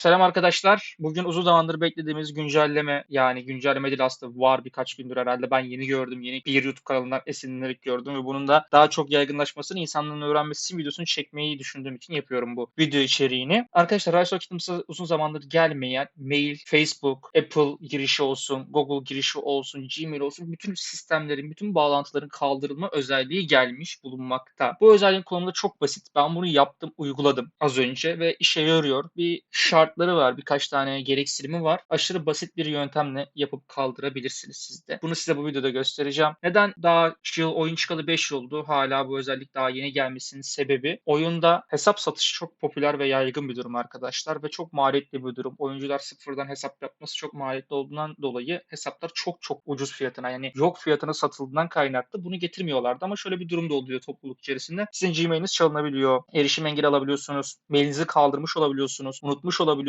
Selam arkadaşlar. Bugün uzun zamandır beklediğimiz güncelleme yani güncelleme değil aslında var birkaç gündür herhalde. Ben yeni gördüm. Yeni bir YouTube kanalından esinlenerek gördüm ve bunun da daha çok yaygınlaşmasını, insanların öğrenmesi videosunu çekmeyi düşündüğüm için yapıyorum bu video içeriğini. Arkadaşlar Rise of Kingdoms'a uzun zamandır gelmeyen mail, Facebook, Apple girişi olsun, Google girişi olsun, Gmail olsun bütün sistemlerin, bütün bağlantıların kaldırılma özelliği gelmiş bulunmakta. Bu özelliğin kullanımı çok basit. Ben bunu yaptım, uyguladım az önce ve işe yarıyor. Bir şartları var, birkaç tane gereksinimi var. Aşırı basit bir yöntemle yapıp kaldırabilirsiniz siz de. Bunu size bu videoda göstereceğim. Neden daha yıl oyun çıkalı 5 yıl oldu. Hala bu özellik daha yeni gelmesinin sebebi oyunda hesap satışı çok popüler ve yaygın bir durum arkadaşlar ve çok maliyetli bir durum. Oyuncular sıfırdan hesap yapması çok maliyetli olduğundan dolayı hesaplar çok çok ucuz fiyatına yani yok fiyatına satıldığından kaynaklı bunu getirmiyorlardı ama şöyle bir durum da oluyor topluluk içerisinde. Sizin Gmail'iniz çalınabiliyor. Erişim engeli alabiliyorsunuz. Mailinizi kaldırmış olabiliyorsunuz. Unutmuş olabiliyorsunuz.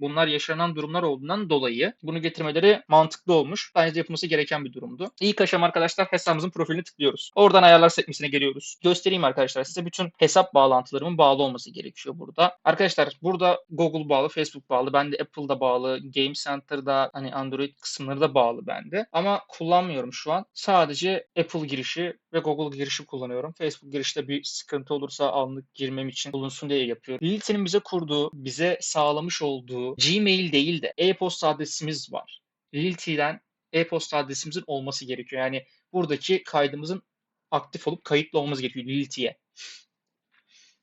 Bunlar yaşanan durumlar olduğundan dolayı bunu getirmeleri mantıklı olmuş. Bence yapılması gereken bir durumdu. İlk aşama arkadaşlar hesabımızın profilini tıklıyoruz. Oradan ayarlar sekmesine geliyoruz. Göstereyim arkadaşlar size bütün hesap bağlantılarımın bağlı olması gerekiyor burada. Arkadaşlar burada Google bağlı, Facebook bağlı. Bende Apple'da bağlı, Game Center'da hani Android kısımları da bağlı bende. Ama kullanmıyorum şu an. Sadece Apple girişi ve Google girişi kullanıyorum. Facebook girişte bir sıkıntı olursa anlık girmem için bulunsun diye yapıyorum. Lilith'in bize kurduğu, bize sağlamış olduğu Gmail değil de e-posta adresimiz var. Lilith'den e-posta adresimizin olması gerekiyor. Yani buradaki kaydımızın aktif olup kayıtlı olması gerekiyor Lilith'e.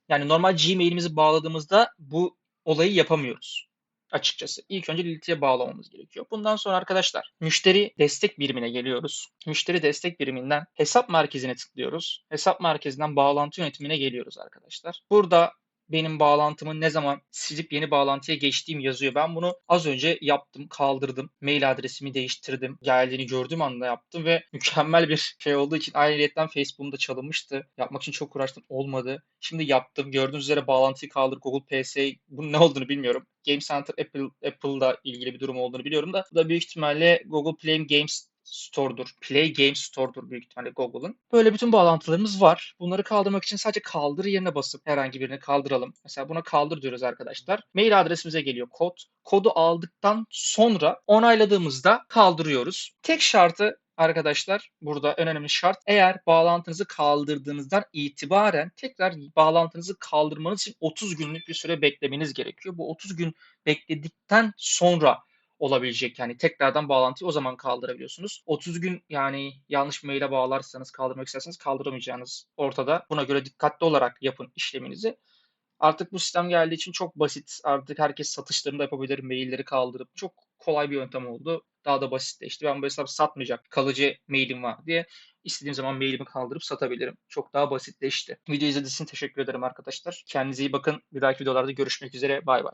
Yani normal Gmail'imizi bağladığımızda bu olayı yapamıyoruz açıkçası. İlk önce Lilith'e bağlamamız gerekiyor. Bundan sonra arkadaşlar müşteri destek birimine geliyoruz. Müşteri destek biriminden hesap merkezine tıklıyoruz. Hesap merkezinden bağlantı yönetimine geliyoruz arkadaşlar. Burada benim bağlantımı ne zaman silip yeni bağlantıya geçtiğim yazıyor. Ben bunu az önce yaptım, kaldırdım. Mail adresimi değiştirdim. Geldiğini gördüğüm anda yaptım ve mükemmel bir şey olduğu için ayrıyetten Facebook'umda çalınmıştı. Yapmak için çok uğraştım. Olmadı. Şimdi yaptım. Gördüğünüz üzere bağlantıyı kaldır. Google PS bunun ne olduğunu bilmiyorum. Game Center Apple Apple'da ilgili bir durum olduğunu biliyorum da bu da büyük ihtimalle Google Play Games Store'dur. Play Game Store'dur büyük ihtimalle Google'ın. Böyle bütün bağlantılarımız var. Bunları kaldırmak için sadece kaldır yerine basıp herhangi birini kaldıralım. Mesela buna kaldır diyoruz arkadaşlar. Mail adresimize geliyor kod. Kodu aldıktan sonra onayladığımızda kaldırıyoruz. Tek şartı arkadaşlar burada önemli şart eğer bağlantınızı kaldırdığınızdan itibaren tekrar bağlantınızı kaldırmanız için 30 günlük bir süre beklemeniz gerekiyor. Bu 30 gün bekledikten sonra olabilecek yani tekrardan bağlantıyı o zaman kaldırabiliyorsunuz. 30 gün yani yanlış maile bağlarsanız kaldırmak isterseniz kaldıramayacağınız ortada. Buna göre dikkatli olarak yapın işleminizi. Artık bu sistem geldiği için çok basit. Artık herkes satışlarını da yapabilir. Mailleri kaldırıp çok kolay bir yöntem oldu. Daha da basitleşti. Ben bu hesabı satmayacak. Kalıcı mailim var diye istediğim zaman mailimi kaldırıp satabilirim. Çok daha basitleşti. Video izlediğiniz için teşekkür ederim arkadaşlar. Kendinize iyi bakın. Bir dahaki videolarda görüşmek üzere. Bay bay.